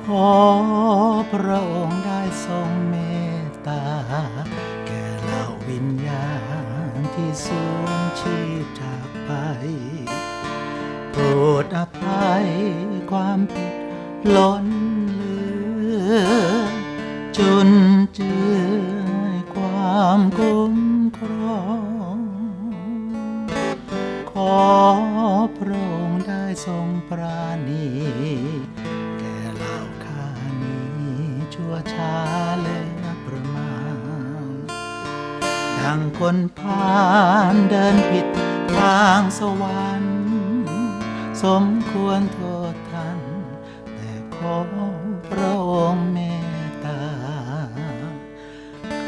ขอพระองค์ได้ทรงเมตตา แก่เหล่าวิญญาณที่สูญชีพจากไป โปรดอภัยความผิดล้นเหลือ จนเจือความคุ้มครอง ขอพระองค์ได้ทรงปราณี ชั่วช้าและประมาณ ดังคนผ่านเดินผิดทางสวรรค์สมควรโทษท่านแต่ขอพระองค์เมตตา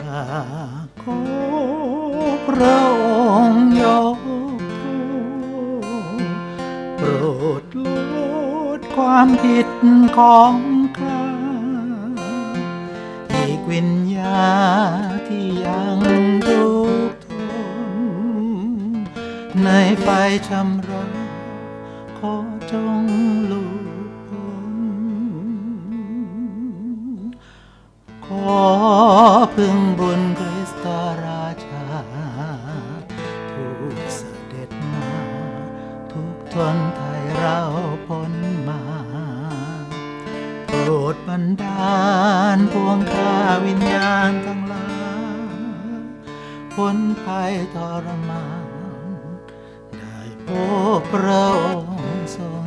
ข้าขอพระองค์ยกโปรดลดความผิดของ วิญญาที่ยังทุกทนในไฟชำระขอจงหลุดพ้นขอพึ่งบุญ ดบันดาลพวงข้าวิญญาณทั้งหลายพ้นภัยทรมาน ได้พบพระองค์ทรง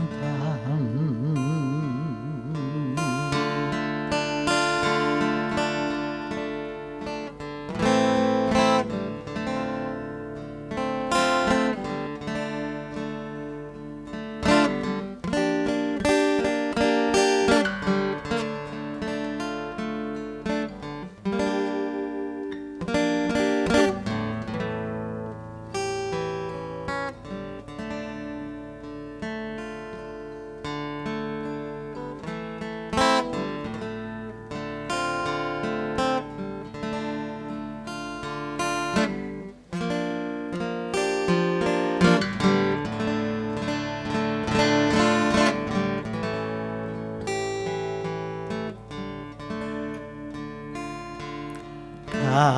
ข้า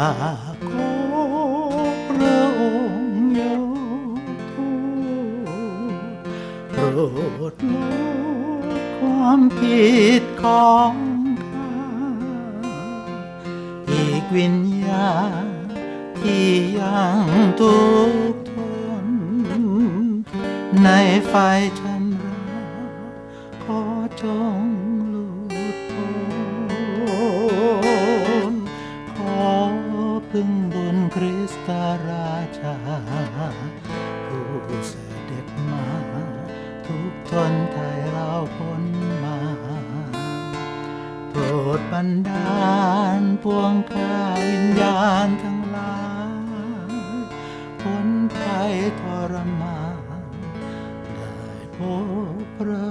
ขอพระองค์ยกโทษโปรดลดความผิดของข้าอีกวิญญาณที่ยังทุกข์ทนในไฟชำระขอจง คริสตราชา ผู้เสด็จมา ทุกทนไทยเราพ้นมา โปรดบันดาลพวงข้าวิญญาณทั้งหลายพ้นภัยทรมานได้พบพระ